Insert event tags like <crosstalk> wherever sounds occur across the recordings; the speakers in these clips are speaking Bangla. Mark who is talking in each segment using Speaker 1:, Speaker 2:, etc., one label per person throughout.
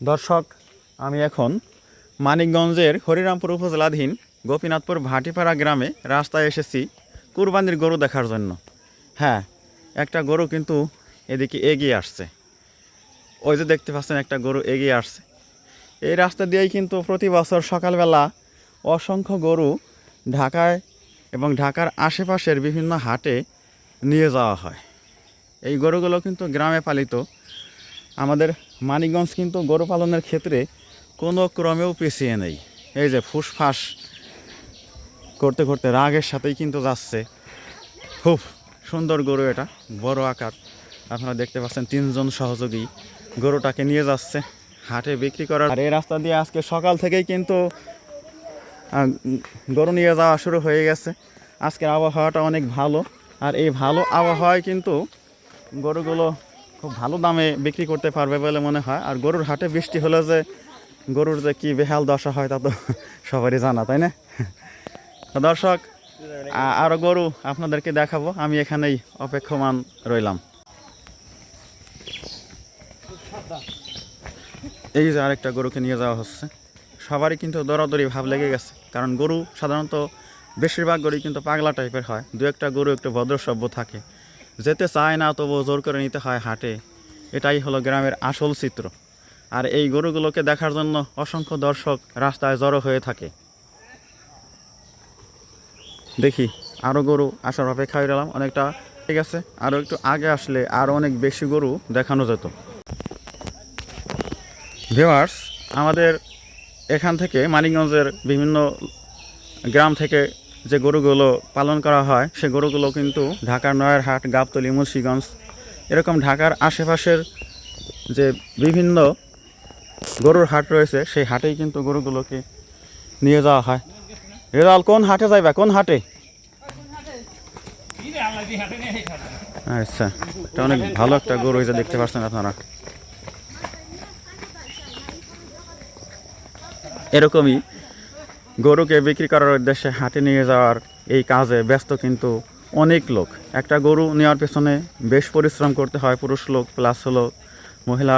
Speaker 1: দর্শক, আমি এখন মানিকগঞ্জের হরিরামপুর উপজেলাধীন গোপীনাথপুর ভাটিপাড়া গ্রামে রাস্তায় এসেছি কুরবানির গরু দেখার জন্য। হ্যাঁ একটা গরু কিন্তু এদিকে এগিয়ে আসছে। ওই যে দেখতে পাচ্ছেন একটা গরু এগিয়ে আসছে। এই রাস্তা দিয়েই কিন্তু প্রতি বছর সকালবেলা অসংখ্য গরু ঢাকায় এবং ঢাকার আশেপাশের বিভিন্ন হাটে নিয়ে যাওয়া হয়। এই গরুগুলো কিন্তু গ্রামে পালিত আমাদের মানিকগঞ্জ কিন্তু গরু পালনের ক্ষেত্রে কোনো ক্রমেও পিছিয়ে নেই। এই যে ফুসফাস করতে করতে রাগের সাথেই কিন্তু যাচ্ছে। খুব সুন্দর গরু এটা, বড় আকার। আপনারা দেখতে পাচ্ছেন তিনজন সহযোগী গরুটাকে নিয়ে যাচ্ছে, হাটে বিক্রি করার। আর এই রাস্তা দিয়ে আজকে সকাল থেকেই কিন্তু গরু নিয়ে যাওয়া শুরু হয়ে গেছে। আজকের আবহাওয়াটা অনেক ভালো। আর এই ভালো আবহাওয়ায় কিন্তু গরুগুলো খুব ভালো দামে বিক্রি করতে পারবে বলে মনে হয়। আর গরুর হাটে বৃষ্টি হলে যে, গরুর যে কি বেহাল দশা হয় তা তো <laughs> সবারই জানা, তাই না? দর্শক, আ- আরও গরু আপনাদেরকে দেখাবো। আমি এখানেই অপেক্ষমান রইলাম। এই যে আরেকটা গরুকে নিয়ে যাওয়া হচ্ছে। সবারই কিন্তু দরাদরি ভাব লেগে গেছে। কারণ গরু সাধারণত বেশিরভাগ গরুই কিন্তু পাগলা টাইপের হয়। দু একটা গরু একটু ভদ্রসভ্য থাকে। যেতে চায় না তবুও জোর করে নিতে হয় হাটে। এটাই হলো গ্রামের আসল চিত্র। আর এই গরুগুলোকে দেখার জন্য অসংখ্য দর্শক রাস্তায় জড়ো হয়ে থাকে। দেখি আরও গরু আসার অপেক্ষায় রইলাম, অনেকটা ঠিক আছে। আরও একটু আগে আসলে আরও অনেক বেশি গরু দেখানো যেত। ভিওয়ার্স আমাদের এখান থেকে মানিকগঞ্জের বিভিন্ন গ্রাম থেকে যে গরুগুলো পালন করা হয়, সে গরুগুলো কিন্তু ঢাকার নয়ারহাট, গাবতলি, মুন্সিগঞ্জ এরকম ঢাকার আশেপাশের যে বিভিন্ন গরুর হাট রয়েছে, সেই হাটেই কিন্তু গরুগুলোকে নিয়ে যাওয়া হয়। রেজাল, কোন হাটে যাইবা? কোন হাটে? আচ্ছা এটা অনেক ভালো একটা গরু যে দেখতে পাচ্ছেন আপনারা। এরকমই গরুকে বিক্রি করার উদ্দেশ্যে হাটে নিয়ে যাওয়ার এই কাজে ব্যস্ত কিন্তু অনেক লোক। একটা গরু নেওয়ার পেছনে বেশ পরিশ্রম করতে হয় পুরুষ লোক প্লাস হলো মহিলা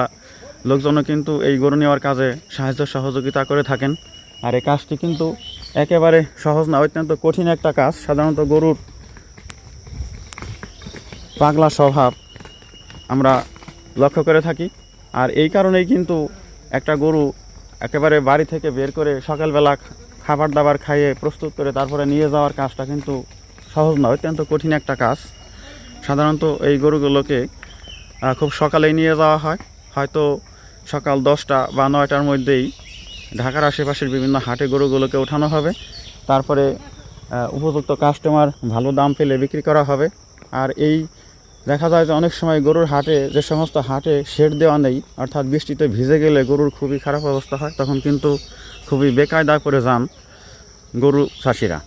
Speaker 1: লোকজনও কিন্তু এই গরু নেওয়ার কাজে সাহায্য সহযোগিতা করে থাকেন। আর এই কাজটি কিন্তু একেবারে সহজ না, অত্যন্ত কঠিন একটা কাজ। সাধারণত গরুর পাগলা স্বভাব আমরা লক্ষ্য করে থাকি। আর এই কারণেই কিন্তু একটা গরু একেবারে বাড়ি থেকে বের করে সকালবেলা খাবার দাবার খাইয়ে প্রস্তুত করে তারপরে নিয়ে যাওয়ার কাজটা কিন্তু সহজ না অত্যন্ত কঠিন একটা কাজ। সাধারণত এই গরুগুলোকে খুব সকালেই নিয়ে যাওয়া হয়। হয়তো সকাল দশটা বা নয়টার মধ্যেই ঢাকার আশেপাশের বিভিন্ন হাটে গরুগুলোকে ওঠানো হবে। তারপরে উপযুক্ত কাস্টমার ভালো দাম পেলে বিক্রি করা হবে। আর এই দেখা যায় যে অনেক সময় গরুর হাটে যে সমস্ত হাটে শেড দেওয়া নেই, অর্থাৎ বৃষ্টিতে ভিজে গেলে গরুর খুবই খারাপ অবস্থা হয়, তখন কিন্তু খুবই বেকায়দায় পড়ে যান গরু চাষিরা।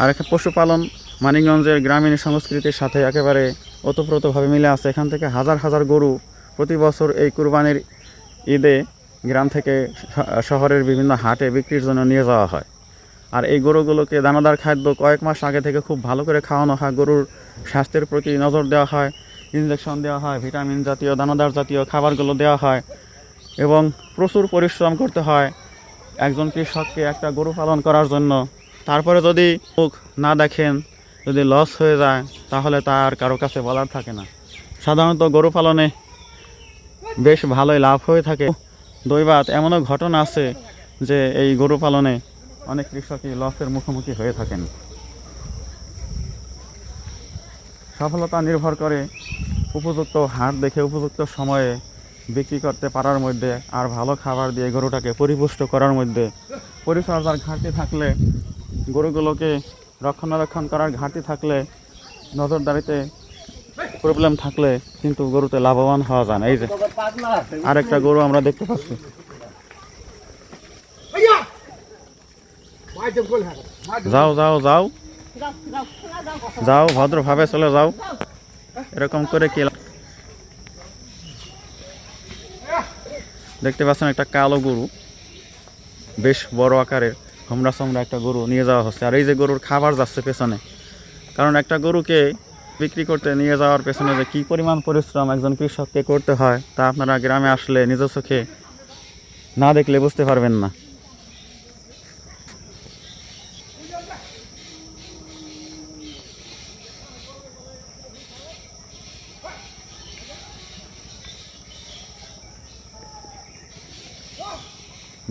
Speaker 1: আর একটা পশুপালন মানিকগঞ্জের গ্রামীণ সংস্কৃতির সাথে একেবারে ওতপ্রোতভাবে মিলে আছে। এখান থেকে হাজার হাজার গরু প্রতি বছর এই কুরবানির ঈদে গ্রাম থেকে শহরের বিভিন্ন হাটে বিক্রির জন্য নিয়ে যাওয়া হয়। আর এই গরুগুলোকে দানাদার খাদ্য কয়েক মাস আগে থেকে খুব ভালো করে খাওয়ানো হয়। গরুর স্বাস্থ্যের প্রতি নজর দেওয়া হয় ইঞ্জেকশন দেওয়া হয়, ভিটামিন জাতীয়, দানাদার জাতীয় খাবারগুলো দেওয়া হয় এবং প্রচুর পরিশ্রম করতে হয়। একজন কৃষককে একটা গরু পালন করার জন্য। তারপরে যদি মুখ না দেখেন, যদি লস হয়ে যায়, তাহলে তার কারও কাছে বলার থাকে না। সাধারণত গরু পালনে বেশ ভালোই লাভ হয়ে থাকে। দৈবাত এমনও ঘটনা আছে যে এই গরু পালনে অনেক কৃষকই লসের মুখোমুখি হয়ে থাকেন। সফলতা নির্ভর করে উপযুক্ত হাট দেখে উপযুক্ত সময়ে বিক্রি করতে পারার মধ্যে আর ভালো খাবার দিয়ে গরুটাকে পরিপুষ্ট করার মধ্যে পরিচর্যার ঘাটতি থাকলে গরুগুলোকে রক্ষণাবেক্ষণ করার ঘাটতি থাকলে নজরদারিতে প্রবলেম থাকলে কিন্তু গরুতে লাভবান হওয়া যায় না। এই যে আরেকটা গরু আমরা দেখতে পাচ্ছি। যাও যাও যাও। যাও, ভদ্রভাবে চলে যাও। এরকম করে কি দেখতে পাচ্ছেন একটা কালো গরু। বেশ বড় আকারের হোমরা সমরা একটা গরু নিয়ে যাওয়া হচ্ছে। আর এই যে গরুর খাবার যাচ্ছে পেছনে, কারণ একটা গরুকে বিক্রি করতে নিয়ে যাওয়ার পেছনে যে কী পরিমাণ পরিশ্রম একজন কৃষককে করতে হয়, তা আপনারা গ্রামে আসলে নিজ চোখে না দেখলে বুঝতে পারবেন না।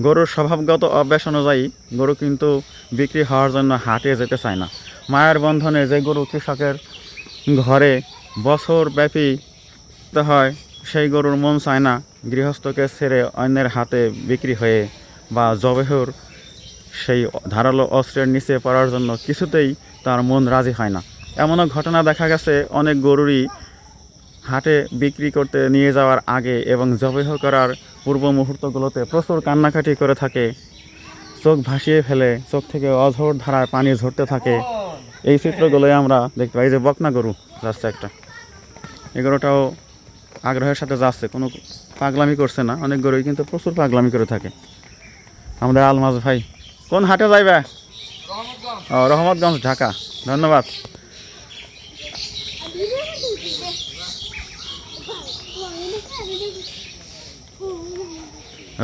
Speaker 1: গরুর স্বভাবগত অভ্যাস অনুযায়ী গরু কিন্তু বিক্রি হওয়ার জন্য হাটে যেতে চায় না। মায়ের বন্ধনে যে গরু কৃষকের ঘরে বছর ব্যাপী হয়, সেই গরুর মন চায় না গৃহস্থকে ছেড়ে অন্যের হাতে বিক্রি হয়ে বা জবেহর সেই ধারালো অস্ত্রের নিচে পড়ার জন্য কিছুতেই তার মন রাজি হয় না। এমনও ঘটনা দেখা গেছে, অনেক গরুরই হাটে বিক্রি করতে নিয়ে যাওয়ার আগে এবং জবেহ করার পূর্ব মুহূর্তগুলোতে প্রচুর কান্নাকাটি করে থাকে। চোখ ভাসিয়ে ফেলে চোখ থেকে অঝোর ধারায় পানি ঝরতে থাকে। এই চিত্রগুলোই আমরা দেখতে পাই। যে বকনা গরু যাচ্ছে একটা। এই গরুটাও আগ্রহের সাথে যাচ্ছে। কোনো পাগলামি করছে না। অনেক গরুই কিন্তু প্রচুর পাগলামি করে থাকে। আমাদের আলমাজ ভাই কোন হাটে যাইবে? ও রহমতগঞ্জ ঢাকা। ধন্যবাদ।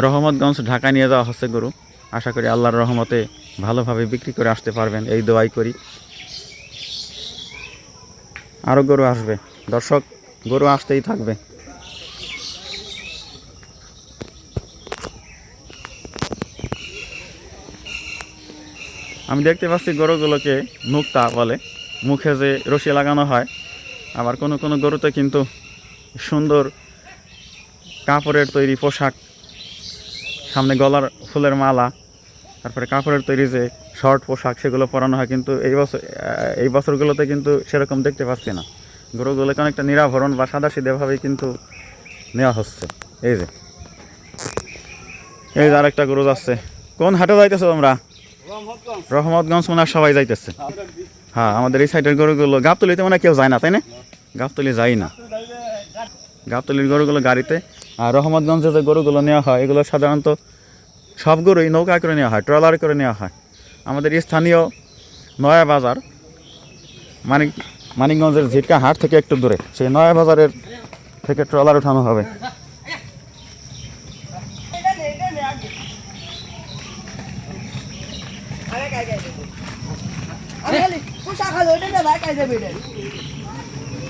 Speaker 1: রহমতগঞ্জ, ঢাকা নিয়ে যাওয়া হচ্ছে গরু। আশা করি আল্লাহর রহমতে ভালোভাবে বিক্রি করে আসতে পারবেন। এই দোয়াই করি। আরও গরু আসবে। দর্শক, গরু আসতেই থাকবে। আমি দেখতে পাচ্ছি গরুগুলোকে মুক্তা বলে। মুখে যে রশি লাগানো হয়, আবার কোনো কোনো গরুতে কিন্তু সুন্দর কাপড়ের তৈরি পোশাক সামনে গলার ফুলের মালা, তারপরে কাপড়ের তৈরি যে শর্ট পোশাক সেগুলো পরানো হয়, কিন্তু এই বছর এই বছরগুলোতে কিন্তু সেরকম দেখতে পাচ্ছি না। গরুগুলোকে অনেকটা নিরাভরণ বা সাদা সিধেভাবেই কিন্তু নেওয়া হচ্ছে। এই যে। এই যে আরেকটা গরু যাচ্ছে। কোন হাটে যাইতেছো তোমরা? রহমতগঞ্জ মনে হয় সবাই যাইতেছে। হ্যাঁ আমাদের এই সাইডের গরুগুলো, গাবতলিতে মনে কেউ যায় না, তাই না? গাবতলি যাই না। গাবতলির গরুগুলো গাড়িতে আর রহমতগঞ্জে যে গরুগুলো নেওয়া হয়, এগুলো সাধারণত সব গরুই নৌকা করে নেওয়া হয়, ট্রলার করে নেওয়া হয়। আমাদের স্থানীয় নয়া বাজার মানিক মানিকগঞ্জের ঝিটকা হাট থেকে একটু দূরে, সেই নয়া বাজারের থেকে ট্রলার উঠানো হবে।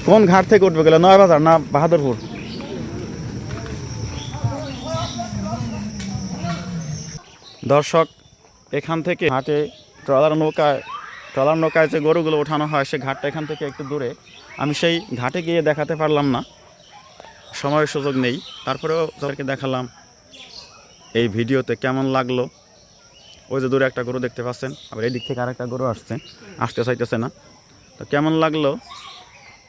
Speaker 1: কোন ঘাট থেকে উঠবে গেলে নয়া বাজার না বাহাদুরপুর? দর্শক, এখান থেকে ঘাটে ট্রলার নৌকায় ট্রলার নৌকায় যে গরুগুলো ওঠানো হয়, সে ঘাটটা এখান থেকে একটু দূরে। আমি সেই ঘাটে গিয়ে দেখাতে পারলাম না। সময়ের সুযোগ নেই। তারপরেও যাদেরকে দেখালাম এই ভিডিওতে কেমন লাগল। ওই যে দূরে একটা গরু দেখতে পাচ্ছেন, আবার এই দিক থেকে আরেকটা গরু আসছে, আসতে চাইতেছে না। তো কেমন লাগল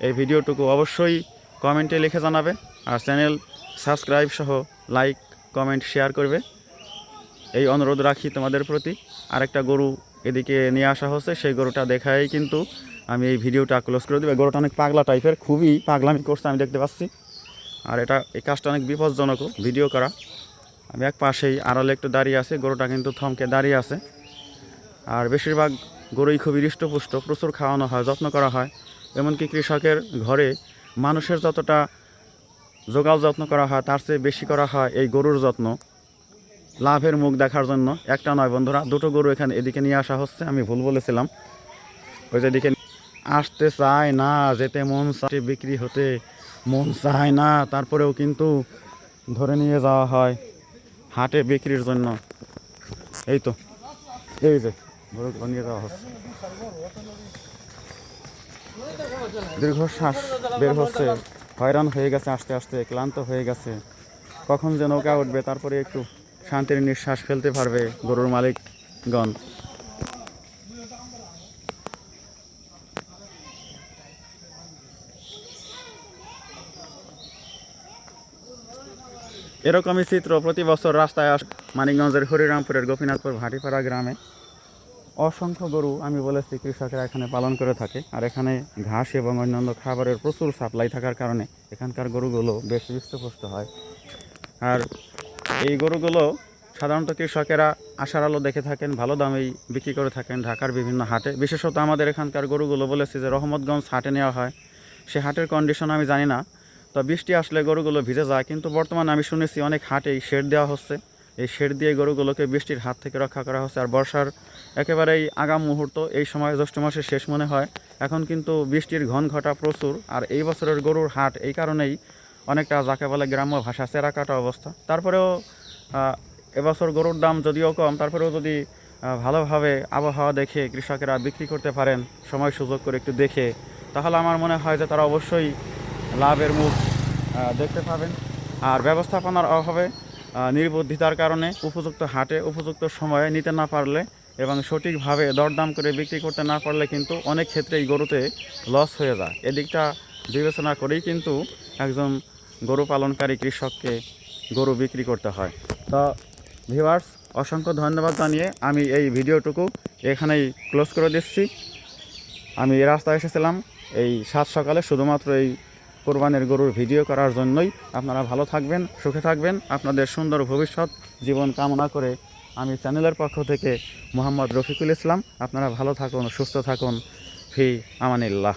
Speaker 1: এই ভিডিওটুকু অবশ্যই কমেন্টে লিখে জানাবে, আর চ্যানেল সাবস্ক্রাইব সহ লাইক, কমেন্ট, শেয়ার করবে। এই অনুরোধ রাখি তোমাদের প্রতি। আরেকটা গরু এদিকে নিয়ে আসা হচ্ছে, সেই গরুটা দেখাই কিন্তু আমি এই ভিডিওটা ক্লোজ করে দেবো। গরুটা অনেক পাগলা টাইপের খুবই পাগলামি করছে, আমি দেখতে পাচ্ছি। আর এটা, এই কাজটা অনেক বিপজ্জনকও ভিডিও করা। আমি এক পাশেই আড়ালে একটু দাঁড়িয়ে আছে, গরুটা কিন্তু থমকে দাঁড়িয়ে আছে। আর বেশিরভাগ গরুই খুবই হৃষ্টপুষ্ট, প্রচুর খাওয়ানো হয়, যত্ন করা হয়। এমনকি কৃষকের ঘরে মানুষের যতটা যোগাও যত্ন করা হয়, তার চেয়ে বেশি করা হয় এই গরুর যত্ন। লাভের মুখ দেখার জন্য। একটা নয় বন্ধুরা, দুটো গরু এখানে এদিকে নিয়ে আসা হচ্ছে, আমি ভুল বলেছিলাম। ওই যে এদিকে আসতে চায় না, যেতে মন চায় বিক্রি হতে মন চায় না, তারপরেও কিন্তু ধরে নিয়ে যাওয়া হয় হাটে বিক্রির জন্য। এই তো, এই যে গরুগুলো নিয়ে যাওয়া হচ্ছে। দীর্ঘশ্বাস বের হচ্ছে, হয়রান হয়ে গেছে, আস্তে আস্তে ক্লান্ত হয়ে গেছে। কখন যে নৌকা উঠবে, তারপরে একটু শান্তির নিঃশ্বাস ফেলতে পারবে গরুর মালিকগণ। এরকমই চিত্র প্রতি বছর রাস্তায় আস মানিকগঞ্জের হরিরামপুরের গোপীনাথপুর ভাটিপাড়া গ্রামে। অসংখ্য গরু, আমি বলেছি, কৃষকেরা এখানে পালন করে থাকে। আর এখানে ঘাস এবং অন্যান্য খাবারের প্রচুর সাপ্লাই থাকার কারণে এখানকার গরুগুলো বেশ হৃষ্টপুষ্ট হয়। আর এই গরুগুলো সাধারণত কৃষকেরা আশার আলো দেখে থাকেন, ভালো দামেই বিক্রি করে থাকেন ঢাকার বিভিন্ন হাটে। বিশেষত আমাদের এখানকার গরুগুলো বলেছে যে রহমতগঞ্জ হাটে নেওয়া হয়। সে হাটের কন্ডিশন আমি জানি না, তো বৃষ্টি আসলে গরুগুলো ভিজে যায়, কিন্তু বর্তমানে আমি শুনেছি অনেক হাটেই শেড দেওয়া হচ্ছে। এই শেড দিয়ে গরুগুলোকে বৃষ্টির হাত থেকে রক্ষা করা হচ্ছে, আর বর্ষার একেবারেই আগাম মুহূর্ত, এই সময় জ্যৈষ্ঠ মাসের শেষ মনে হয়। এখন কিন্তু বৃষ্টির ঘন ঘটা প্রচুর, আর এই বছরের গরুর হাট এই কারণেই অনেকটা যাকে বলে গ্রাম্য ভাষা চেরা কাটা অবস্থা। তারপরেও এবছর গরুর দাম যদিও কম, তারপরেও যদি ভালোভাবে আবহাওয়া দেখে কৃষকেরা বিক্রি করতে পারেন, সময় সুযোগ করে একটু দেখে, তাহলে আমার মনে হয় যে তারা অবশ্যই লাভের মুখ দেখতে পাবেন। আর ব্যবস্থাপনার অভাবে নির্বুদ্ধিতার কারণে উপযুক্ত হাটে, উপযুক্ত সময়ে নিতে না পারলে এবং সঠিকভাবে দরদাম করে বিক্রি করতে না পারলে কিন্তু অনেক ক্ষেত্রেই গরুতে লস হয়ে যায়। এদিকটা বিবেচনা করেই কিন্তু একজন গরু পালনকারী কৃষককে গরু বিক্রি করতে হয়। তো ভিউয়ার্স অসংখ্য ধন্যবাদ জানিয়ে আমি এই ভিডিওটুকু এখানেই ক্লোজ করে দিচ্ছি। আমি এই রাস্তায় এসেছিলাম, এই সাত সকালে শুধুমাত্র এই কোরবানের গরুর ভিডিও করার জন্যই। আপনারা ভালো থাকবেন, সুখে থাকবেন। আপনাদের সুন্দর ভবিষ্যৎ জীবন কামনা করে আমি চ্যানেলের পক্ষ থেকে মোহাম্মদ রফিকুল ইসলাম। আপনারা ভালো থাকুন, সুস্থ থাকুন। ফি আমানিল্লাহ।